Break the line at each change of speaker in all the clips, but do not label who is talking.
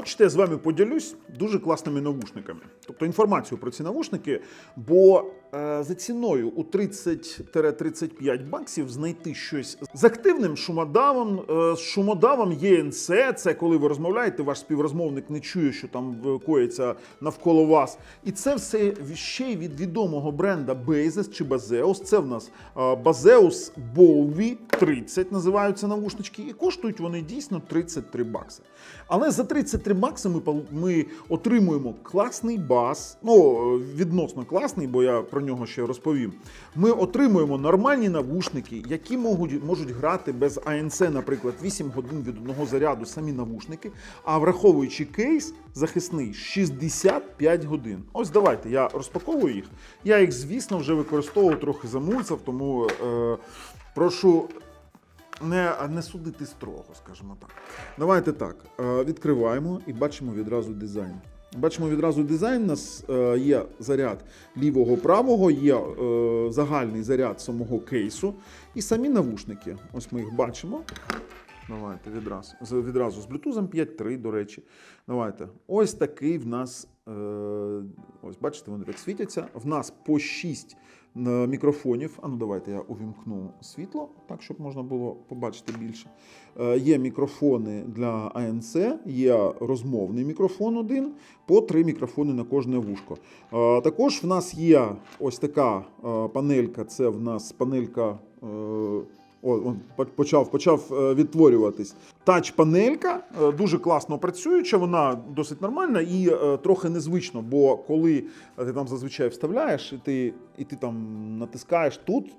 хочете, я з вами поділюсь дуже класними навушниками. Тобто інформацію про ці навушники, бо за ціною у 30-35 баксів знайти щось з активним шумодавом, е, з шумодавом ЄНЦ, це коли ви розмовляєте, ваш співрозмовник не чує, що там е, коїться навколо вас. І це все ще й від відомого бренда Basis чи Baseus. Це в нас е, Baseus Bowie 30 називаються навушнички, і коштують вони дійсно 33 бакси. Але за 33 бакси ми, ми отримуємо класний бас, ну е, відносно класний, бо я про нього ще розповім. Ми отримуємо нормальні навушники, які можуть, можуть грати без АНЦ, наприклад, 8 годин від одного заряду самі навушники, а враховуючи кейс захисний 65 годин. Ось давайте я розпаковую їх. Я їх, звісно, вже використовував трохи замульцав, тому е, прошу не, не судити строго, скажімо так. Давайте так. е, Відкриваємо і бачимо відразу дизайн. Бачимо відразу дизайн. У нас е, є заряд лівого правого, є е, загальний заряд самого кейсу і самі навушники. Ось ми їх бачимо. Давайте відразу. Відразу з Bluetooth 5.3, до речі. Давайте. Ось такий в нас. Е, ось бачите, вони так світяться. В нас по 6 мікрофонів. А ну давайте я увімкну світло, так щоб можна було побачити більше. Е, є мікрофони для АНЦ, є розмовний мікрофон один, по три мікрофони на кожне вушко. Е, також в нас є ось така е, панелька. Це в нас панелька. О, он почав, почав е, відтворюватись. Тач-панелька е, дуже класно працююча, вона досить нормальна і е, трохи незвично, бо коли ти там зазвичай вставляєш і ти, і ти там натискаєш тут.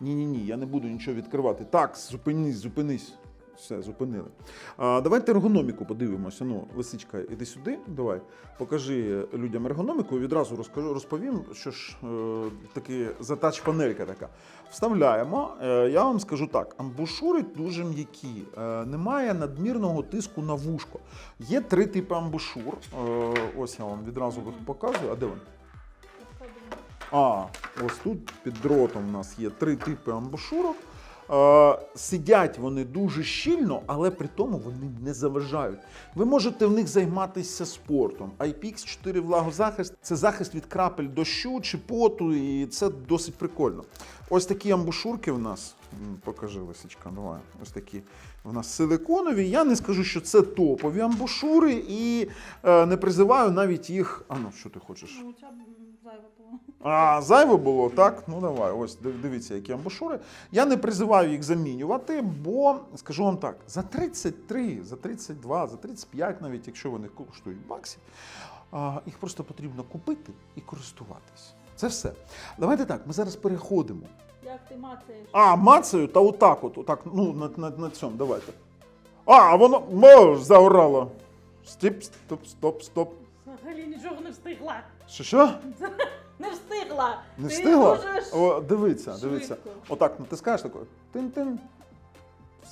Ні, ні, ні, я не буду нічого відкривати. Так, зупинись, зупинись. Все, зупинили. А, давайте ергономіку подивимося. Ну, лисичка, іди сюди. Давай, покажи людям ергономіку. Відразу розкажу, розповім, що ж е, таки за тач-панелька така. Вставляємо. Е, я вам скажу так: амбушури дуже м'які, е, немає надмірного тиску на вушко. Є три типи амбушур. Е, ось я вам відразу показую. А де вони? А, ось тут під дротом у нас є три типи амбушурок. Е, сидять вони дуже щільно, але при тому вони не заважають. Ви можете в них займатися спортом. IPX4 влагозахист це захист від крапель дощу чи поту, і це досить прикольно. Ось такі амбушурки в нас. Покажи, лисичка, давай. Ось такі в нас силиконові. Я не скажу, що це топові амбушури, і е, не призиваю навіть їх. А ну, що ти хочеш?
Ну, ця м, зайва була.
А, зайво було, так? Ну давай, ось дивіться, які амбушури. Я не призиваю їх замінювати, бо скажу вам так: за 33, за 32, за 35, навіть якщо вони коштують баксів, їх просто потрібно купити і користуватись. Це все. Давайте так, ми зараз переходимо.
Як ти мацаєш?
А, мацаю та отак, от, отак, ну, на, на, на цьому, давайте. А, воно мо, заорало. Стіп, стоп, стоп, стоп.
Взагалі нічого не встигла.
Що що?
Не встигла.
Не
Ти
встигла?
дуже
О, дивіться,
швидко.
Отак натискаєш такою. Тин-тин.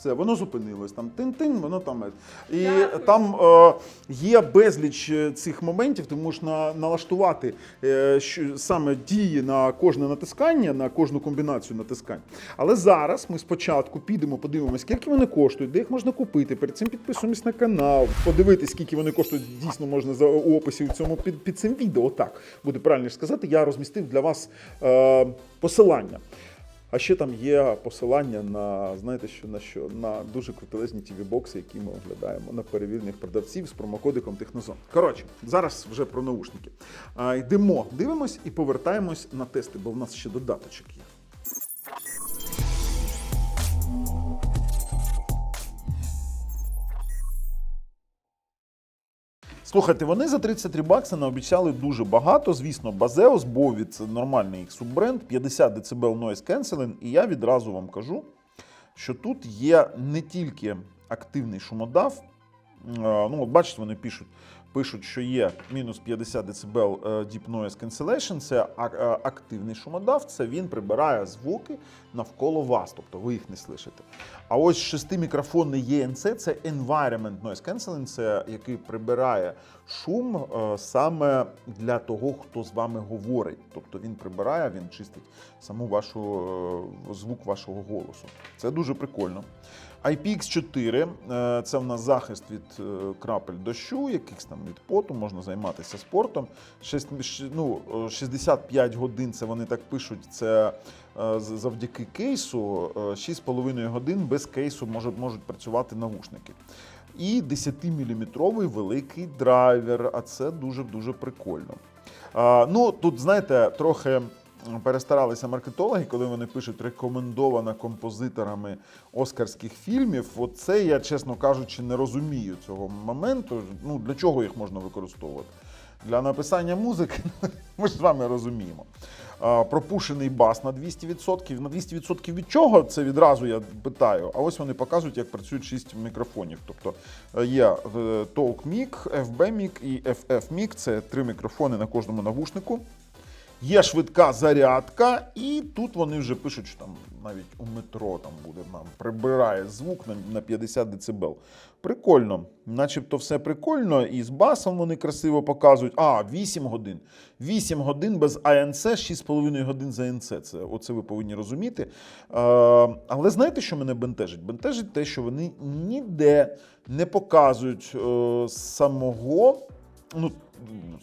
Все, воно зупинилось. Там тин-тин, воно там. І
Дякую.
там е, є безліч е, цих моментів, ти можеш на, налаштувати е, що, саме дії на кожне натискання, на кожну комбінацію натискань. Але зараз ми спочатку підемо, подивимося, скільки вони коштують, де їх можна купити. Перед цим підписуємось на канал, подивитись, скільки вони коштують. Дійсно можна за у описі в цьому під, під цим відео. Так буде правильніше сказати. Я розмістив для вас е, посилання. А ще там є посилання на знаєте, що на що на дуже крутелезні tv бокси які ми оглядаємо на перевірених продавців з промокодиком Технозон. Коротше, зараз вже про наушники. А, йдемо, дивимось і повертаємось на тести, бо в нас ще додаточок є. Слухайте, вони за 33 бакси наобіцяли дуже багато. Звісно, Базеос, Бові це нормальний їх суббренд, 50 дБ Noise Cancelling. І я відразу вам кажу, що тут є не тільки активний шумодав. Ну, от бачите, вони пишуть пишуть, що є мінус 50 дБ е, Deep Noise Cancellation, це е, активний шумодав, це він прибирає звуки навколо вас, тобто ви їх не слышите. А ось шестимікрофонний ENC – це Environment Noise Cancelling, це який прибирає шум е, саме для того, хто з вами говорить. Тобто він прибирає, він чистить саму вашу звук вашого голосу. Це дуже прикольно. IPX4 е, це в нас захист від е, крапель дощу, якихось там від поту, можна займатися спортом. Шесть- щ- ну, е, 65 годин це вони так пишуть. Це е, завдяки кейсу. Е, 6,5 годин без кейсу можуть, можуть працювати навушники. І 10-мм великий драйвер, а це дуже-дуже прикольно. Ну, тут, знаєте, трохи перестаралися маркетологи, коли вони пишуть рекомендована композиторами оскарських фільмів. Оце я, чесно кажучи, не розумію цього моменту. Ну, для чого їх можна використовувати? Для написання музики ми ж з вами розуміємо. Пропушений бас на 200%. На 200% від чого? Це відразу я питаю. А ось вони показують, як працюють 6 мікрофонів. Тобто е, є е, Talk Mic, FB Mic і FF Mic. Це три мікрофони на кожному навушнику. Є швидка зарядка, і тут вони вже пишуть, що там навіть у метро там буде нам прибирає звук на, на 50 дБ. Прикольно, начебто все прикольно, і з басом вони красиво показують. А, 8 годин. 8 годин без АНЦ, 6,5 годин за АНЦ. Це оце ви повинні розуміти. Е, але знаєте, що мене бентежить? Бентежить те, що вони ніде не показують е, самого. Ну,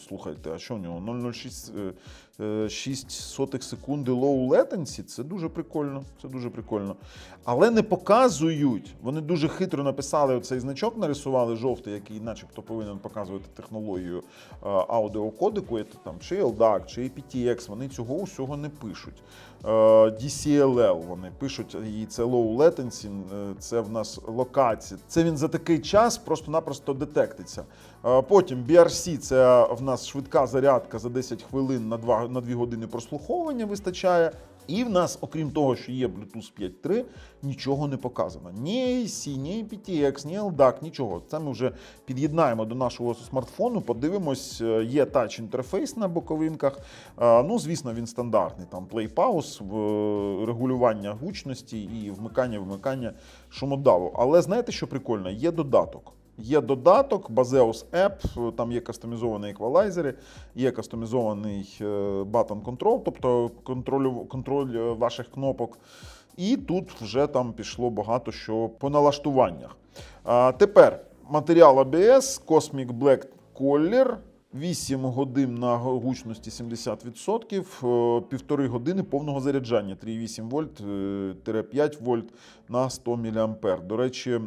слухайте, а що в нього? 0,06 е, е, 6 секунди low latency? Це дуже прикольно. Це дуже прикольно. Але не показують. Вони дуже хитро написали оцей значок, нарисували жовтий, який начебто повинен показувати технологію е, аудіокодику, це там чи LDAC, чи aptX. Вони цього усього не пишуть. Е, DCLL вони пишуть, і це low latency, це в нас локація. Це він за такий час просто-напросто детектиться. Потім BRC це в нас швидка зарядка за 10 хвилин на 2, на 2 години прослуховування вистачає. І в нас, окрім того, що є Bluetooth 5.3, нічого не показано. Ні AC, ні PTX, ні LDAC, нічого. Це ми вже під'єднаємо до нашого смартфону, подивимось, е, є тач інтерфейс на боковинках. Е, Ну, звісно, він стандартний. Там в- регулювання гучності і вмикання-вимикання шумодаву. Але знаєте, що прикольно? Є додаток. Є додаток, Bazeus App, там є кастомізовані еквалайзери, є кастомізований е, button control, тобто контроль, контроль е, ваших кнопок. І тут вже там пішло багато що по налаштуваннях. А, тепер матеріал ABS, Cosmic Black Collar. 8 годин на гучності 70%, е, півтори години повного заряджання 3,8 вольт, е, 5 вольт на 100 мА. До речі, е,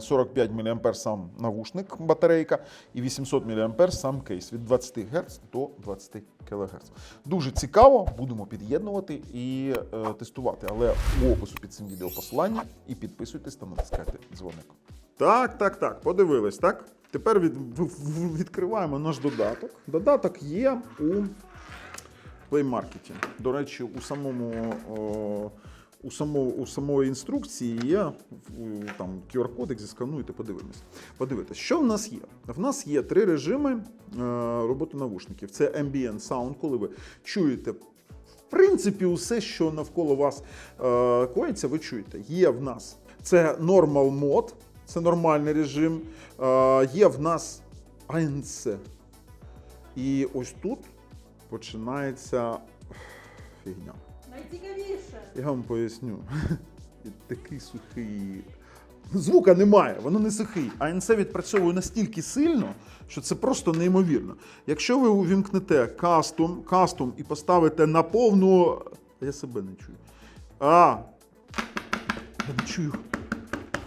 45 мА сам навушник, батарейка, і 800 мА сам кейс від 20 Гц до 20 кГц. Дуже цікаво, будемо під'єднувати і е, тестувати. Але у опису під цим відео посилання і підписуйтесь та натискайте дзвоник. Так, так, так, подивились, так? Тепер від, відкриваємо наш додаток. Додаток є у Play Market. До речі, у самому. О, у, само, у самої інструкції є там QR-кодик, зіскануєте, подивимось. Подивитись, що в нас є? В нас є три режими е, роботи навушників. Це Ambient Sound, коли ви чуєте в принципі, усе, що навколо вас е, коїться, ви чуєте. Є в нас це Normal Mode, це нормальний режим. Е, є в нас ANC. І ось тут починається фігня.
Найцікавіше.
Я вам поясню. Такий сухий. Звука немає, воно не сухий. АНЦ відпрацьовує настільки сильно, що це просто неймовірно. Якщо ви увімкнете кастом, кастом і поставите на повну. Я себе не чую. А! Я не чую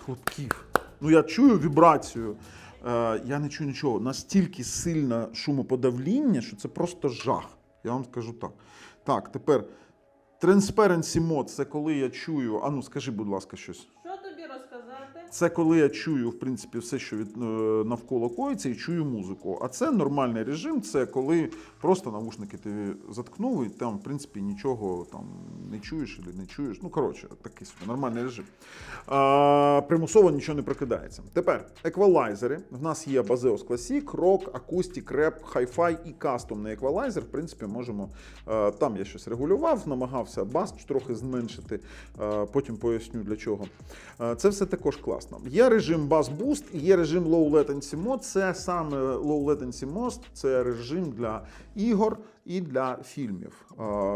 хлопків. Ну, я чую вібрацію. Е, я не чую нічого. Настільки сильне шумоподавління, що це просто жах. Я вам скажу так. Так, тепер Transparency мод – це коли я чую. А ну, скажи, будь ласка, щось. Це коли я чую, в принципі, все, що від, е, навколо коїться, і чую музику. А це нормальний режим, це коли просто навушники ти заткнув, і там, в принципі, нічого там не чуєш або не чуєш. Ну, коротше, такий собі нормальний режим. А, примусово нічого не прокидається. Тепер еквалайзери. В нас є Baseos Classic, Rock, Acoustic, Rap, Hi-Fi і кастомний еквалайзер. В принципі, можемо. е, Там я щось регулював, намагався бас трохи зменшити. е, Потім поясню для чого. Це все також класно. Є режим Bass Boost і є режим Low Latency Mode. Це саме Low Latency Mode, це режим для ігор і для фільмів.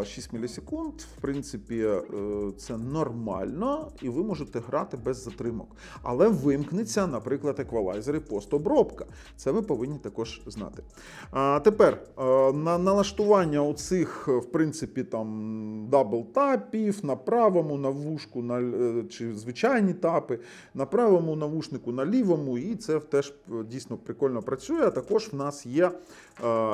Е, 6 мілісекунд, в принципі, е, це нормально, і ви можете грати без затримок. Але вимкнеться, наприклад, еквалайзери постобробка. Це ви повинні також знати. А тепер е, на налаштування оцих, е, в принципі, там дабл-тапів на правому навушку, на, чи звичайні тапи, на правому навушнику, на лівому, і це теж дійсно прикольно працює. А також в нас є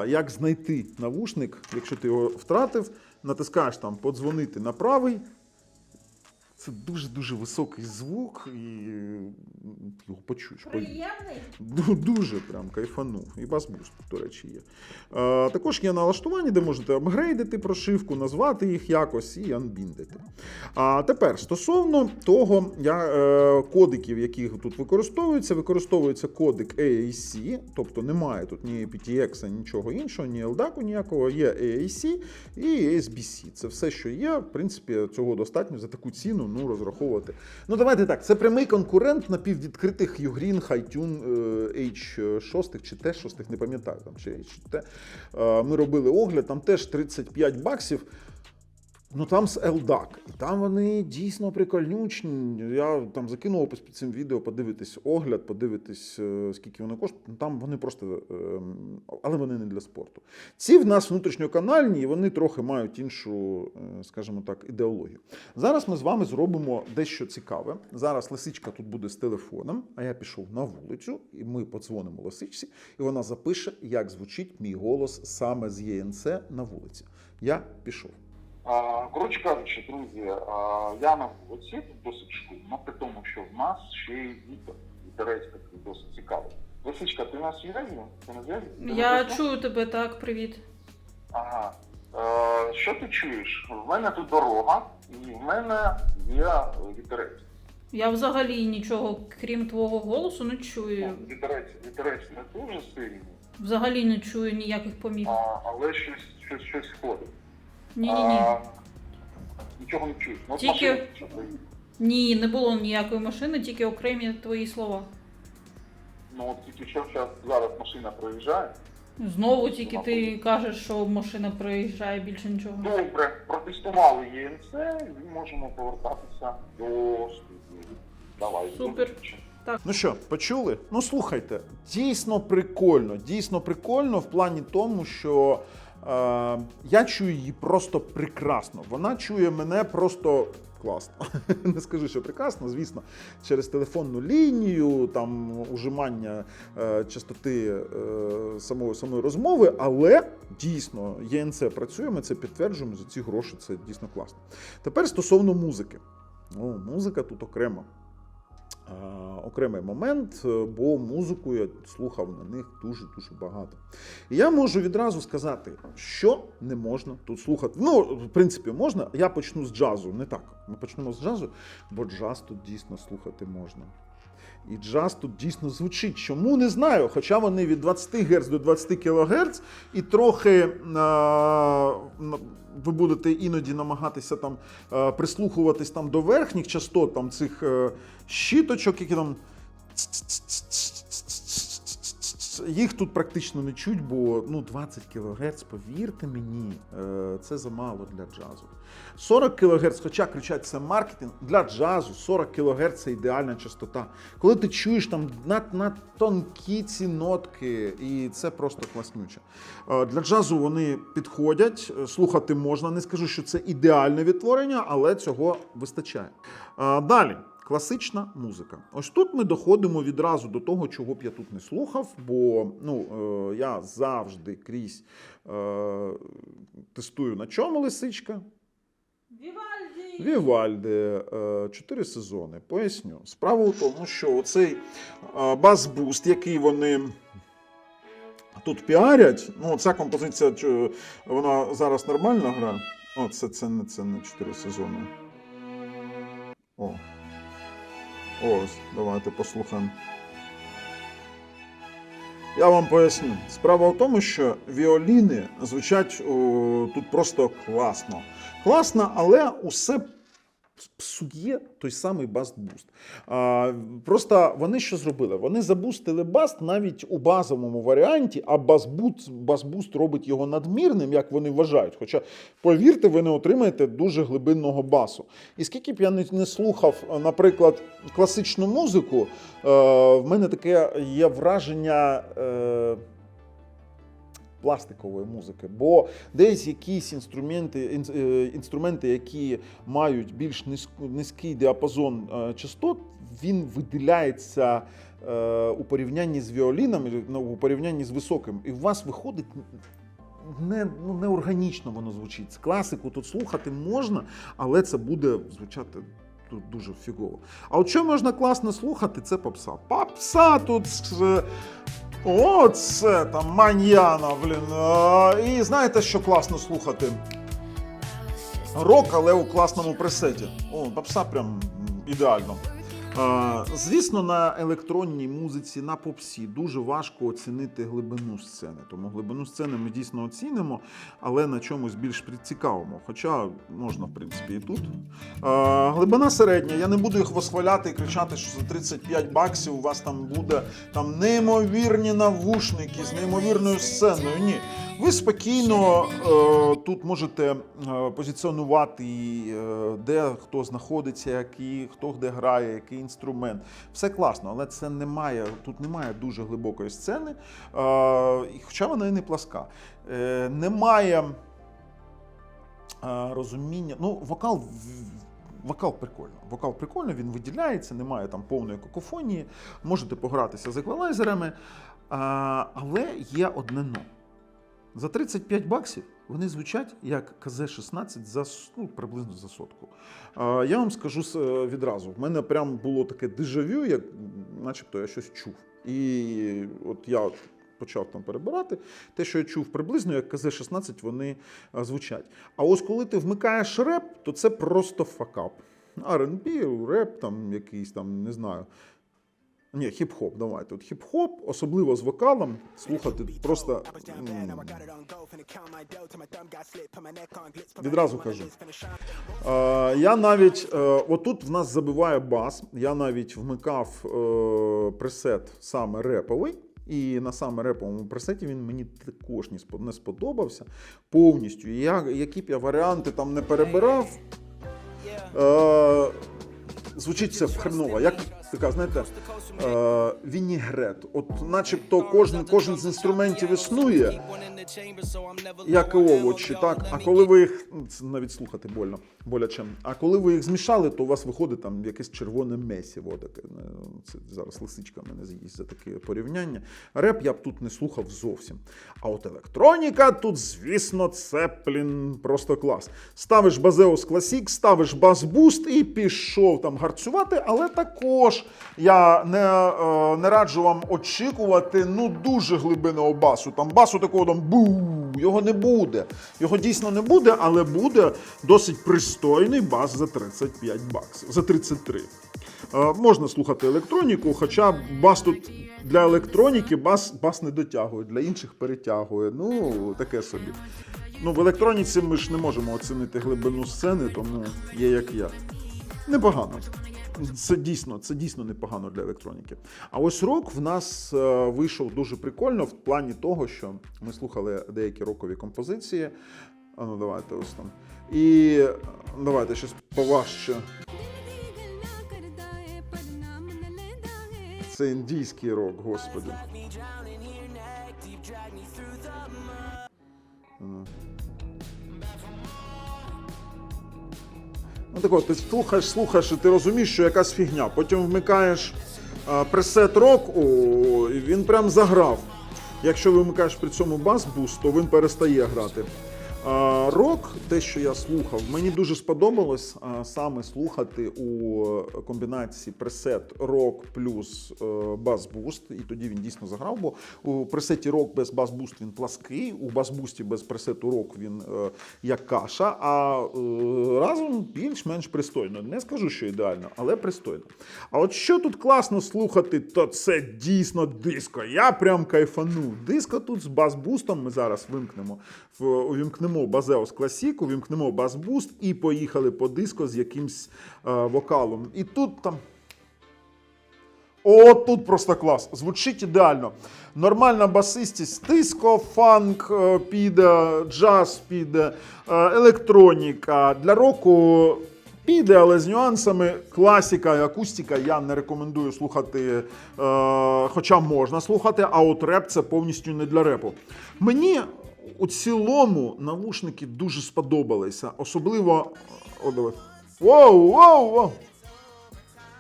як знайти навушник, якщо ти його втратив, натискаєш там подзвонити на правий. Це дуже-дуже високий звук, і е, його почуєш.
Приємний.
Дуже прям кайфанув. І басбуст, до речі, є. Е, також є налаштування, де можете апгрейдити прошивку, назвати їх якось і анбіндити. А тепер стосовно того, я, е, кодиків, які тут використовуються, використовується кодик AAC, тобто немає тут ні PTX, нічого іншого, ні LDAC ніякого, є AAC і ASBC. Це все, що є. В принципі, цього достатньо за таку ціну ну, розраховувати. Ну, давайте так, це прямий конкурент напіввідкритих Ugreen Hytune е, H6 чи T6, не пам'ятаю там чи H T. Е, Ми робили огляд, там теж 35 баксів. Ну там з LDAC. І там вони дійсно прикольнючні. Я там закинув опис під цим відео, подивитись огляд, подивитись, е, скільки вони коштують. Ну, Там вони просто, ем, але вони не для спорту. Ці в нас внутрішньоканальні, і вони трохи мають іншу, е, скажімо так, ідеологію. Зараз ми з вами зробимо дещо цікаве. Зараз лисичка тут буде з телефоном, а я пішов на вулицю, і ми подзвонимо лисичці, і вона запише, як звучить мій голос саме з ЄНЦ на вулиці. Я пішов.
Коротше кажучи, друзі, я на вулиці тут досить шумно, при тому, що в нас ще й вітер. Вітерець такий досить цікавий. Лисичка, ти на зв'язі? Ти на зв'язі?
Я
зв'язку?
чую тебе так, привіт.
Ага. Е, що ти чуєш? В мене тут дорога, і в мене є вітерець.
Я взагалі нічого, крім твого голосу, не чую.
Ну, вітерець, вітерець не дуже сильний,
Взагалі не чую ніяких поміг.
а, але щось, щось, щось ходить.
Ні, ні, ні.
А, Нічого не чуєш. Ну, от
Тільки-
машина.
Ні, не було ніякої машини, тільки окремі твої слова.
Ну от тільки що зараз, зараз машина проїжджає.
Знову тільки ти кажеш, що машина проїжджає більше нічого.
Добре, протестували ЄНЦ і можемо повертатися до студії. Давай,
Супер.
зустрічі.
Ну що, почули? Ну слухайте, дійсно прикольно, дійсно прикольно в плані тому, що я чую її просто прекрасно. Вона чує мене просто класно. Не скажу, що прекрасно, звісно, через телефонну лінію, там ужимання е, частоти е, самої, самої розмови, але дійсно ЄНЦ працює, ми це підтверджуємо. За ці гроші це дійсно класно. Тепер стосовно музики. О, музика тут окремо. Окремий момент, е, бо музику я слухав на них дуже-дуже багато. І я можу відразу сказати, що не можна тут слухати. Ну, в принципі, можна. Я почну з джазу. Не так. Ми почнемо з джазу, бо джаз тут дійсно слухати можна. І джаз тут дійсно звучить. Чому не знаю. Хоча вони від 20 Гц до 20 кГц, і трохи а, ви будете іноді намагатися там е, прислухуватись там до верхніх частот там цих е, щіточок, які там. Їх тут практично не чуть, бо ну 20 кГц, повірте мені, е, це замало для джазу. 40 кГц, хоча кричать це маркетинг, для джазу 40 кГц це ідеальна частота. Коли ти чуєш там на, на тонкі ці нотки, і це просто класнюче. Е, Для джазу вони підходять, е, слухати можна. Не скажу, що це ідеальне відтворення, але цього вистачає. Далі. Класична музика. Ось тут ми доходимо відразу до того, чого б я тут не слухав, бо ну, е, я завжди крізь е, тестую, на чому лисичка.
Вівальді!
Вівальди, е, чотири сезони. Поясню. Справа у тому, що оцей е, бас-буст, який вони тут піарять, ну, ця композиція, вона зараз нормально грає. О, це, це, не, це не чотири сезони. О. Ось, давайте послухаємо. Я вам поясню. Справа в тому, що віоліни звучать о, тут просто класно. Класно, але усе псує той самий баст-буст. Просто вони що зробили? Вони забустили баст навіть у базовому варіанті, а бас-буст, робить його надмірним, як вони вважають. Хоча, повірте, ви не отримаєте дуже глибинного басу. І скільки б я не, слухав, наприклад, класичну музику, е, в мене таке є враження. Пластикової музики, бо десь якісь інструменти, е, інструменти, які мають більш низький діапазон е, частот, він виділяється е, у порівнянні з віолінами, ну, у порівнянні з високим, і у вас виходить не, ну, неорганічно воно звучить. Класику тут слухати можна, але це буде звучати. Дуже фігово. А от що можна класно слухати, це попса. Попса тут з- о, це там маньяна, блін. А, І знаєте, що класно слухати? Рок, але у класному пресеті. О, попса прям ідеально. Звісно, на електронній музиці, на попсі дуже важко оцінити глибину сцени. Тому глибину сцени ми дійсно оцінимо, але на чомусь більш цікавому. Хоча можна, в принципі, і тут. Глибина середня. Я не буду їх восхваляти і кричати, що за 35 баксів у вас там буде там неймовірні навушники з неймовірною сценою. Ні. Ви спокійно е, тут можете е, позиціонувати, е, де хто знаходиться, який, хто де грає, який інструмент. Все класно, але це немає, тут немає дуже глибокої сцени, е, хоча вона і не пласка. Е, немає е, розуміння. Ну, вокал. Вокал прикольно. Вокал прикольно, він виділяється, немає там повної какофонії. Можете погратися з еквалайзерами. Але є одне но. За 35 баксів вони звучать як КЗ-16 за ну, приблизно за сотку. Я вам скажу відразу: в мене прям було таке дежавю, як начебто я щось чув. І от я почав там перебирати. Те, що я чув приблизно, як КЗ-16, вони звучать. А ось коли ти вмикаєш реп, то це просто факап. R&B, реп, там якийсь там, не знаю. Ні, хіп-хоп, давай. Тут хіп-хоп, особливо з вокалом, слухати просто. Відразу кажу. Е, я навіть е, отут в нас забиває бас. Я навіть вмикав е, пресет саме реповий. І на саме реповому пресеті він мені також не сподобався повністю. Я, які б я варіанти там не перебирав, е, звучить це хреново. Як така, знаєте, е, вінігрет. От начебто кожен, кожен з інструментів існує, як і овочі, так? А коли ви їх ну, навіть слухати больно, боляче. А коли ви їх змішали, то у вас виходить там якесь червоне месіво. Таке. е, Це зараз лисичка мене з'їсть за таке порівняння. Реп я б тут не слухав зовсім. А от електроніка тут, звісно, це блін, просто клас. Ставиш Базеус Classic, ставиш бас-буст і пішов там гарцювати, але також я не, е, не раджу вам очікувати ну дуже глибинного басу. Там басу такого там бу, його не буде. Його дійсно не буде, але буде досить пристойний бас за 35 баксів, за 33. Е, можна слухати електроніку, хоча бас тут для електроніки бас, бас не дотягує, для інших перетягує. Ну, таке собі. Ну, в електроніці ми ж не можемо оцінити глибину сцени, тому є як є. Непогано. Це дійсно, це дійсно непогано для електроніки. А ось рок в нас е, вийшов дуже прикольно в плані того, що ми слухали деякі рокові композиції. А ну давайте ось там. І давайте щось поважче. Це індійський рок, господи. Ну. Так от, ти слухаєш, слухаєш, і ти розумієш, що якась фігня. Потім вмикаєш а, пресет рок, о, і він прям заграв. Якщо вимикаєш при цьому бас-буст, то він перестає грати. Е, Рок, те, що я слухав, мені дуже сподобалось е, саме слухати у комбінації пресет рок плюс бас-буст. І тоді він дійсно заграв, бо у пресеті рок без бас-буст він плаский, у бас-бусті без пресету рок він е, як каша, а е, разом більш-менш пристойно. Не скажу, що ідеально, але пристойно. А от що тут класно слухати, то це дійсно диско. Я прям кайфанув. Диско тут з бас-бустом ми зараз вимкнемо. В- Увімкнемо Базеус Classic, увімкнемо бас-буст і поїхали по диско з якимсь е, вокалом. І тут там. О, тут просто клас. Звучить ідеально. Нормальна басистість, диско, фанк е, піде, джаз піде, е, електроніка. Для року піде, але з нюансами. Класіка і акустика я не рекомендую слухати, е, хоча можна слухати, а от реп це повністю не для репу. Мені у цілому навушники дуже сподобалися. Особливо. О, диви. Воу, воу, воу!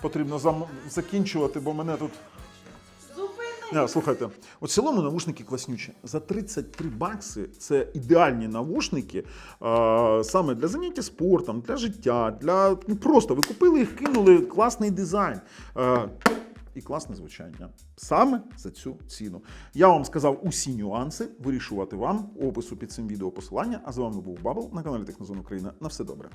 Потрібно зам... закінчувати, бо мене тут. Не, слухайте, у цілому навушники класнючі. За 33 бакси це ідеальні навушники е, саме для заняття спортом, для життя, для ну, просто ви купили їх, кинули класний дизайн. Е, і класне звучання. Саме за цю ціну. Я вам сказав усі нюанси, вирішувати вам. Опису під цим відео посилання. А з вами був Бабл на каналі Технозон Україна. На все добре.